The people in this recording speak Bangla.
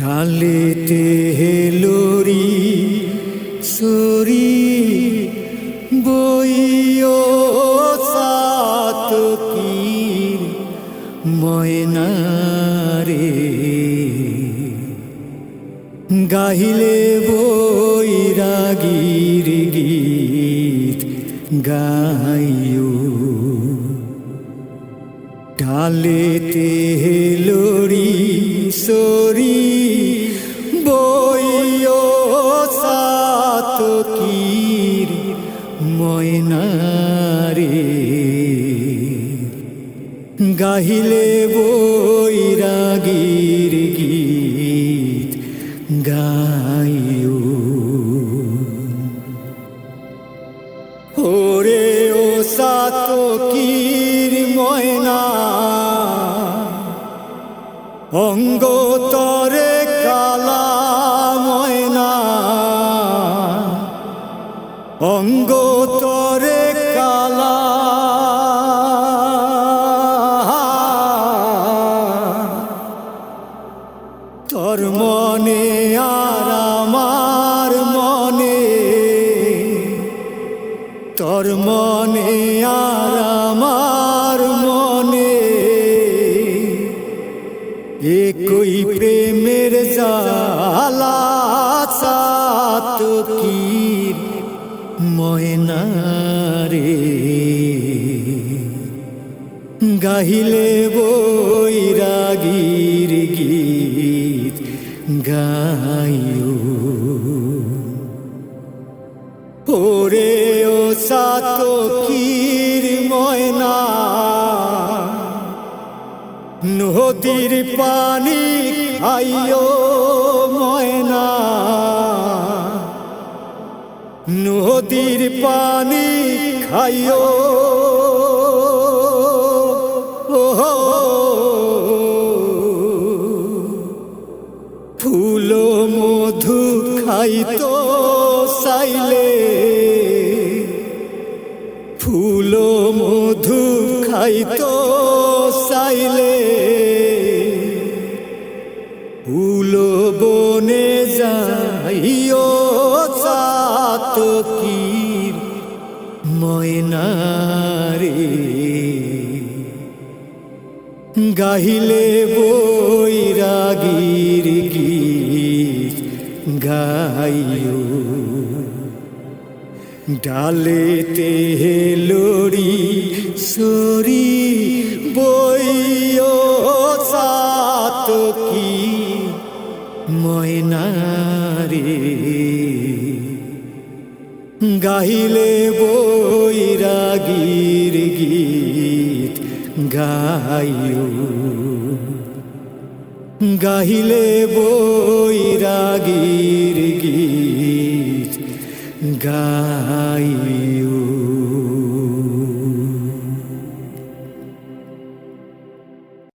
ডালেতে হেলোরি সরি বইও সাতকীর ময়নারে। গাহিলে বৈরাগীর গীত গাইও। ডালেতে হেলোরি সরি বইও সাতকীর ময়নারে। গাহিলে বৈরাগীর গীত গাইও। ওরে ও সাতকীর ময়না অঙ্গ তরে কালা ময়না। অঙ্গ তরে কালা। তোর মনে আর আমার মনে, তোর মনে আর জালা সাতকীর ময়নারে? গাহিলে বৈরাগীর গীত গাইও। ওরে ও সাতকীর ময়না নদীর পানি আইও ময়না। নদীর পানি খাইও। ফুল মধু খাইতো সাইলে ফুল মধু খাইতো সাইলে ফুল বনে যাইও চাতকীর ময়নারে। গাহিলে বৈরাগীর গীত গাইও। ডালেতে লড়ি সরি বইও ময়নারে। গাহিলে বৈরাগীর গীত গাইও। গাহিলে বৈরাগীর গীত গাইও।